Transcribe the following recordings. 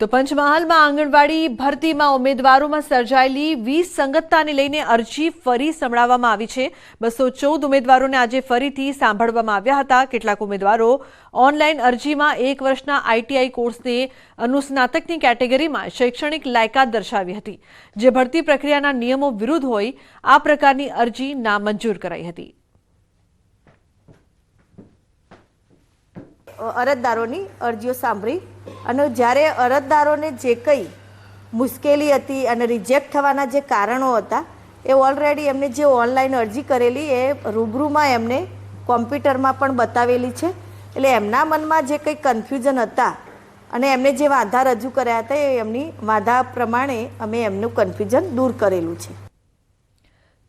તો પંચમહાલમાં આંગણવાડી ભરતીમાં ઉમેદવારોમાં સર્જાયેલી વિસંગતતાને લઈને અરજી ફરી સંભળાવવામાં આવી છે. બસો ચૌદ ઉમેદવારોને આજે ફરીથી સાંભળવામાં આવ્યા હતા. કેટલાક ઉમેદવારો ઓનલાઈન અરજીમાં એક વર્ષના આઈટીઆઈ કોર્સને અનુસ્નાતકની કેટેગરીમાં શૈક્ષણિક લાયકાત દર્શાવી હતી. જે ભરતી પ્રક્રિયાના નિયમો વિરુદ્ધ હોય, આ પ્રકારની અરજી નામંજૂર કરાઈ હતી. અરજદારોની અરજીઓ સાંભળી અને જ્યારે અરજદારોને જે કંઈ મુશ્કેલી હતી અને રિજેક્ટ થવાના જે કારણો હતા, એ ઓલરેડી એમને જે ઓનલાઈન અરજી કરેલી, એ રૂબરૂમાં એમને કોમ્પ્યુટરમાં પણ બતાવેલી છે. એટલે એમના મનમાં જે કંઈ કન્ફ્યુઝન હતા અને એમને જે વાંધા રજૂ કર્યા હતા, એ એમની વાંધા પ્રમાણે અમે એમનું કન્ફ્યુઝન દૂર કરેલું છે.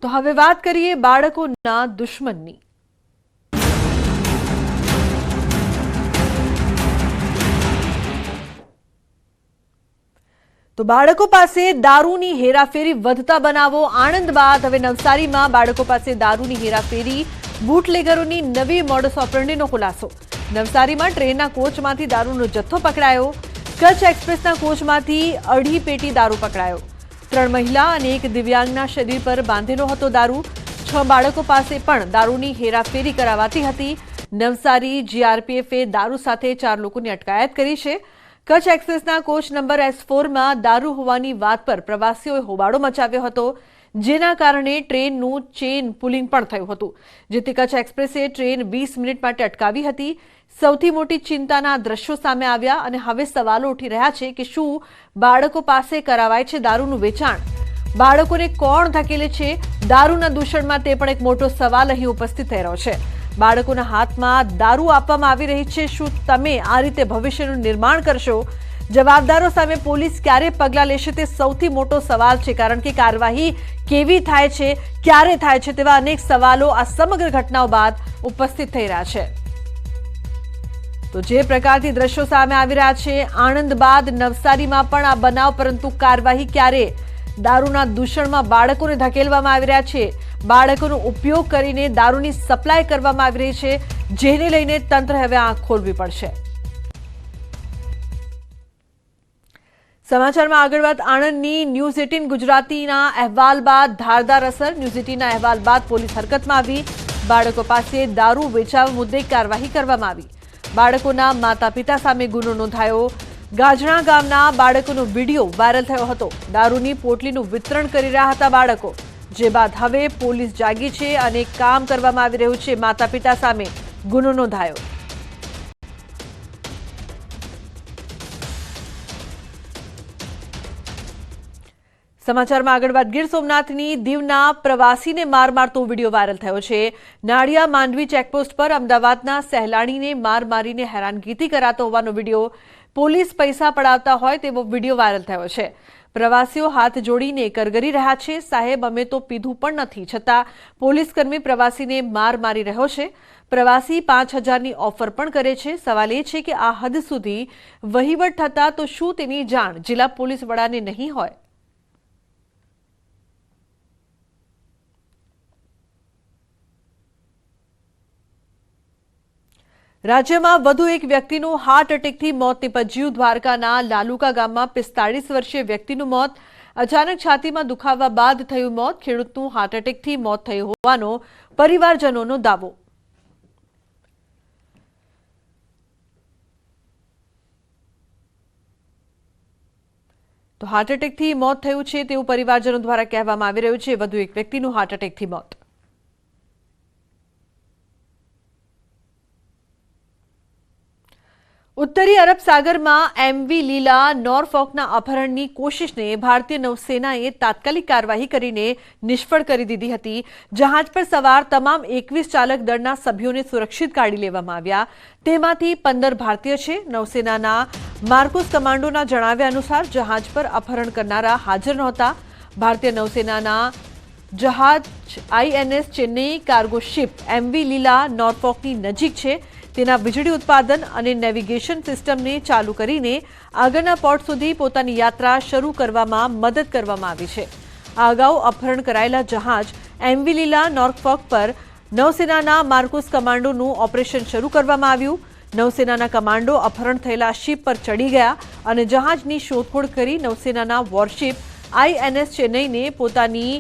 તો હવે વાત કરીએ બાળકોના દુશ્મનની. તો બાળકો પાસે દારૂની હેરાફેરી વધતા બનાવો આણંદ બાદ. હવે નવસારીમાં બાળકો પાસે દારૂની હેરાફેરી, બુટલેગરોની નવી મોડસ ઓપરેન્ડીનો ખુલાસો. નવસારીમાં ટ્રેનના કોચમાંથી દારૂનો જથ્થો પકડાયો. કચ્છ એક્સપ્રેસના કોચમાંથી અઢી પેટી દારૂ પકડાયો. ત્રણ મહિલા અને એક દિવ્યાંગના શરીર પર બાંધેલો હતો દારૂ. છ બાળકો પાસે પણ દારૂની હેરાફેરી કરાવાતી હતી. નવસારી જીઆરપીએફે દારૂ સાથે ચાર લોકોની અટકાયત કરી છે. કચ્છ એક્સપ્રેસના કોચ નંબર એસ ફોરમાં દારૂ હોવાની વાત પર પ્રવાસીઓએ હોબાળો મચાવ્યો હતો, જેના કારણે ટ્રેનનું ચેન પુલિંગ પણ થયું હતું, જેથી કચ્છ એક્સપ્રેસે ટ્રેન વીસ મિનિટ માટે અટકાવી હતી. સૌથી મોટી ચિંતાના દ્રશ્યો સામે આવ્યા અને હવે સવાલો ઉઠી રહ્યા છે કે શું બાળકો પાસે કરાવાય છે દારૂનું વેચાણ? બાળકોને કોણ ધકેલે છે? દારૂના દૂષણમાં તે પણ એક મોટો સવાલ અહીં ઉપસ્થિત થઈ રહ્યો છે. બાળકોના હાથમાં દારૂ આપવામાં આવી રહી છે. શું તમે આ રીતે ભવિષ્યનું નિર્માણ કરશો? જવાબદારો સામે પોલીસ ક્યારે પગલાં લેશે તે સૌથી મોટો સવાલ છે. કારણ કે કાર્યવાહી કેવી થાય છે, ક્યારે થાય છે તેવા અનેક સવાલો આ સમગ્ર ઘટનાઓ બાદ ઉપસ્થિત થઈ રહ્યા છે. તો જે પ્રકારથી દ્રશ્યો સામે આવી રહ્યા છે, આણંદ બાદ નવસારીમાં પણ આ બનાવ, પરંતુ કાર્યવાહી ક્યારે? દારૂના દૂષણમાં બાળકોને ધકેલવામાં આવી રહ્યા છે. બાળકોનો ઉપયોગ કરીને દારૂની સપ્લાય કરવામાં આવી રહી છે, જેને લઈને તંત્ર હવે આંખ ખોલવી પડશે. સમાચારમાં આગળ વાત, આણંદની ન્યૂઝ એટીન ગુજરાતીના અહેવાલ બાદ, ધારદાર અસર, ન્યૂઝ એટીનના અહેવાલ બાદ પોલીસ હરકતમાં આવી. બાળકો પાસે દારૂ વેચાવા મુદ્દે કાર્યવાહી કરવામાં આવી. બાળકોના માતા પિતા સામે ગુનો નોંધાયો. ગાજણા ગામના બાળકોનો વીડિયો વાયરલ થયો હતો. દારૂની પોટલીનું વિતરણ કરી રહ્યા હતા બાળકો. જે બાદ હવે પોલીસ જાગી છે અને કામ કરવામાં આવી રહ્યું છે. માતા પિતા સામે ગુનો નોંધાયો. સમાચારમાં આગળ વાત ગીર સોમનાથની દીવના પ્રવાસીને માર મારતો વીડિયો વાયરલ થયો છે. નાળિયા માંડવી ચેકપોસ્ટ પર અમદાવાદના સહેલાણીને માર મારીને હેરાનગીથી કરાતો હોવાનો વીડિયો પોલીસ પૈસા પડાવતા હોય તેવો વીડિયો વાયરલ થયો છે. પ્રવાસીઓ હાથ જોડીને કરગરી રહ્યા છે. સાહેબ, અમે તો પીધું પણ નથી. છતાં પોલીસકર્મી પ્રવાસીને માર મારી રહ્યો છે. પ્રવાસી પાંચ હજારની ઓફર પણ કરે છે. સવાલ એ છે કે આ હદ સુધી વહીવટ થતા તો શું તેની જાણ? જિલ્લા પોલીસ વડાને નહીં હોય? રાજ્યમાં વધુ એક વ્યક્તિનું હાર્ટ એટેકથી મોત નિપજ્યું. દ્વારકાના લાલુકા ગામમાં પિસ્તાળીસ વર્ષીય વ્યક્તિનું મોત. અચાનક છાતીમાં દુખાવા બાદ થયું મોત. ખેડૂતનું હાર્ટ એટેકથી મોત થયું હોવાનો પરિવારજનોનો દાવો. તો હાર્ટ એટેકથી મોત થયું છે તેવું પરિવારજનો દ્વારા કહેવામાં આવી રહ્યું છે. વધુ એક વ્યક્તિનું હાર્ટ એટેકથી મોત. ઉત્તરી અરબ સાગરમાં એમવી લીલા નોરફોકના અપહરણની કોશિશને ભારતીય નૌસેનાએ તાત્કાલિક કાર્યવાહી કરીને નિષ્ફળ કરી દીધી હતી. જહાજ પર સવાર તમામ એકવીસ ચાલક દળના સભ્યોને સુરક્ષિત કાઢી લેવામાં આવ્યા. તેમાંથી પંદર ભારતીય છે. નૌસેનાના માર્કોસ કમાન્ડોના જણાવ્યા અનુસાર જહાજ પર અપહરણ કરનારા હાજર નહોતા. ભારતીય નૌસેનાના જહાજ INS Chennai cargo ship MV Lila નોરફોકની નજીક છે. તેના વીજળી ઉત્પાદન અને નેવિગેશન સિસ્ટમને ચાલુ કરીને આગળના પોર્ટ સુધી પોતાની યાત્રા શરૂ કરવામાં મદદ કરવામાં આવી છે. આ અગાઉ અપહરણ કરાયેલા જહાજ એમવી લીલા નોર્ફોક પર નૌસેનાના માર્કુસ કમાન્ડોનું ઓપરેશન શરૂ કરવામાં આવ્યું. નૌસેનાના કમાન્ડો અપહરણ થયેલા શિપ પર ચડી ગયા અને જહાજની શોધખોળ કરી નૌસેનાના વોરશિપ આઈએનએસ ચેન્નઈને પોતાની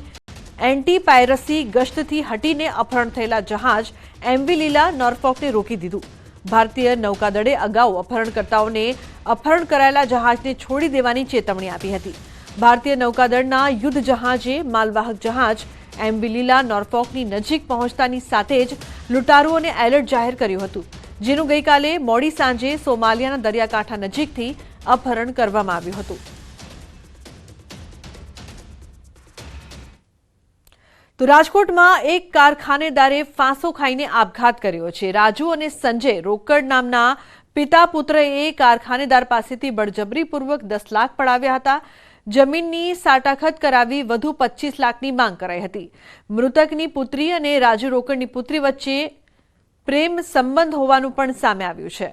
એન્ટી પાયરસી ગશ્તથી હટીને અપહરણ થયેલા જહાજ એમવી લીલા નોરફોકને રોકી દીધું. ભારતીય નૌકાદળે અગાઉ અપહરણકર્તાઓને અપહરણ કરાયેલા જહાજને છોડી દેવાની ચેતવણી આપી હતી. ભારતીય નૌકાદળના યુદ્ધ જહાજે માલવાહક જહાજ એમવી લીલા નોર્ફોકની નજીક પહોંચતાની સાથે જ લૂંટારુઓને એલર્ટ જાહેર કર્યું હતું, જેનું ગઈકાલે મોડી સાંજે સોમાલિયાના દરિયાકાંઠા નજીકથી અપહરણ કરવામાં આવ્યું હતું. તો રાજકોટમાં એક કારખાનેદારે ફાંસો ખાઈને આપઘાત કર્યો છે. રાજુ અને સંજય રોકડ નામના પિતા પુત્રએ કારખાનેદાર પાસેથી બળજબરીપૂર્વક દસ લાખ પડાવ્યા હતા. જમીનની સાટાખત કરાવી વધુ પચીસ લાખની માંગ કરાઈ હતી. મૃતકની પુત્રી અને રાજુ રોકડની પુત્રી વચ્ચે પ્રેમ સંબંધ હોવાનું પણ સામે આવ્યું છે.